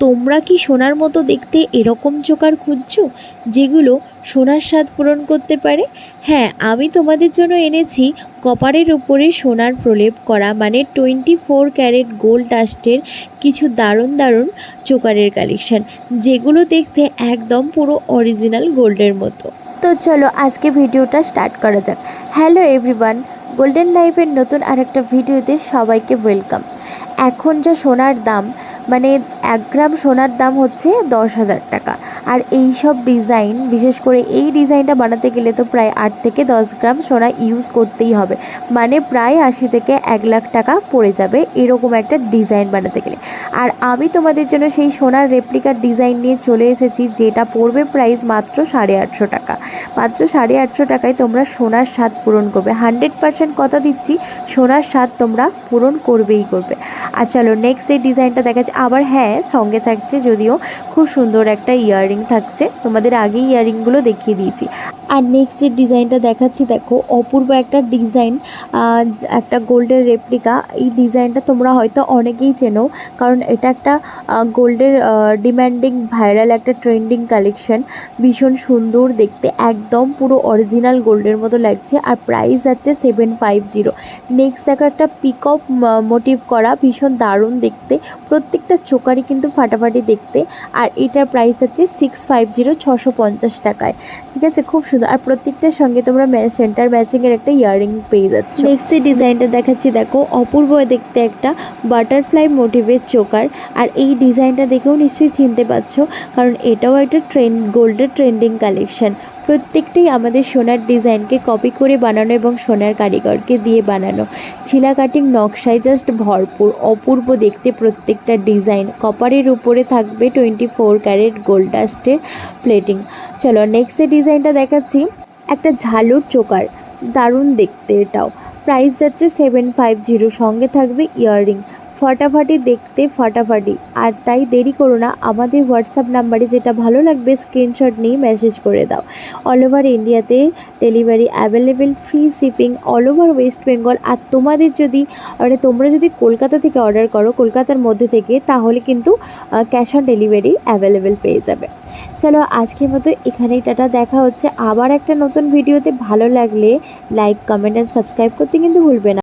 তোমরা কি সোনার মতো দেখতে এরকম চোকার খুঁজছো, যেগুলো সোনার স্বাদ পূরণ করতে পারে? হ্যাঁ আমি তোমাদের জন্য এনেছি কপারের উপরে সোনার প্রলেপ করা মানে টোয়েন্টি ফোর ক্যারেট গোল্ড ডাস্টের কিছু দারুণ দারুণ চোকারের কালেকশান, যেগুলো দেখতে একদম পুরো অরিজিনাল গোল্ডের মতো। তো চলো আজকে ভিডিওটা স্টার্ট করা যাক। হ্যালো এভরিওয়ান গোল্ডেন লাইফের নতুন আরেকটা ভিডিওতে সবাইকে ওয়েলকাম এখন যা সোনার দাম মানে এক গ্রাম সোনার দাম হচ্ছে দশ হাজার টাকা। আর এই সব ডিজাইন, বিশেষ করে এই ডিজাইনটা বানাতে গেলে তো প্রায় আট থেকে দশ গ্রাম সোনা ইউজ করতেই হবে। মানে প্রায় আশি থেকে এক লাখ টাকা পড়ে যাবে এরকম একটা ডিজাইন বানাতে গেলে। আর আমি তোমাদের জন্য সেই সোনার রেপ্লিকার ডিজাইন নিয়ে চলে এসেছি, যেটা পড়বে প্রাইস মাত্র সাড়ে আটশো টাকা। মাত্র সাড়ে আটশো টাকায় তোমরা সোনার স্বাদ পূরণ করবে। হান্ড্রেড পার্সেন্ট কথা দিচ্ছি, সোনার স্বাদ তোমরা পূরণ করবেই করবে। আর চলো নেক্সট এই ডিজাইনটা দেখাচ্ছি, আবার হ্যাঁ সঙ্গে থাকছে যদিও খুব সুন্দর একটা ইয়াররিং থাকছে। তোমাদের আগেই ইয়াররিংগুলো দেখিয়ে দিয়েছি। আর নেক্সট যে ডিজাইনটা দেখাচ্ছি, দেখো, অপূর্ব একটা ডিজাইন একটা গোল্ডের রেপ্লিকা এই ডিজাইনটা তোমরা হয়তো অনেকেই চেনো, কারণ এটা একটা গোল্ডের ডিম্যান্ডিং ভাইরাল একটা ট্রেন্ডিং কালেকশন ভীষণ সুন্দর দেখতে, একদম পুরো অরিজিনাল গোল্ডের মতো লাগছে। আর প্রাইস যাচ্ছে সেভেন ফাইভ জিরো নেক্সট দেখো, একটা পিকঅপ মোটিভ করা, ভীষণ দারুণ দেখতে। প্রত্যেকটা চোকারই কিন্তু ফাটাফাটি দেখতে। আর এটার প্রাইস হচ্ছে সিক্স ফাইভ জিরো ছশো পঞ্চাশ টাকায় ঠিক আছে? খুব সুন্দর। আর প্রত্যেকটার সঙ্গে তোমরা ম্যাচ সেন্টার ম্যাচিংয়ের একটা ইয়াররিং পেয়ে যাচ্ছ। নেক্সট যে ডিজাইনটা দেখাচ্ছি, দেখো অপূর্ব দেখতে একটা বাটারফ্লাই মোটিভের চোকার আর এই ডিজাইনটা দেখেও নিশ্চয়ই চিনতে পারছ, কারণ এটাও একটা ট্রেন্ড গোল্ডের ট্রেন্ডিং কালেকশন প্রত্যেকটাই আমাদের সোনার ডিজাইনকে কপি করে বানানো এবং সোনার কারিগরকে দিয়ে বানানো। ছিলা কাটিং নকশায় জাস্ট ভরপুর, অপূর্ব দেখতে প্রত্যেকটা ডিজাইন। কপারের উপরে থাকবে টোয়েন্টি ফোর ক্যারেট গোল্ড ডাস্টের প্লেটিং চলো নেক্সট ডিজাইনটা দেখাচ্ছি। একটা ঝালুর চোকার। দারুণ দেখতে এটাও। প্রাইস যাচ্ছে সেভেন ফাইভ জিরো সঙ্গে থাকবে ইয়াররিং ফাটাফাটি দেখতে ফাটাফাটি। আর তাই দেরি করো না, আমাদের হোয়াটসঅ্যাপ নাম্বারে যেটা ভালো লাগবে স্ক্রিনশট নিয়ে মেসেজ করে দাও। অল ওভার ইন্ডিয়াতে delivery available free shipping all over West Bengal আর তোমাদের যদি মানে তোমরা যদি কলকাতা থেকে অর্ডার করো, কলকাতার মধ্যে থেকে, তাহলে কিন্তু ক্যাশ অন ডেলিভারি অ্যাভেলেবেল পেয়ে যাবে। চলো আজকের মতো এখানেই, টাটা, দেখা হচ্ছে আবার একটা নতুন ভিডিওতে ভালো লাগলে লাইক কমেন্ট অ্যান্ড সাবস্ক্রাইব করতে কিন্তু ভুলবে না।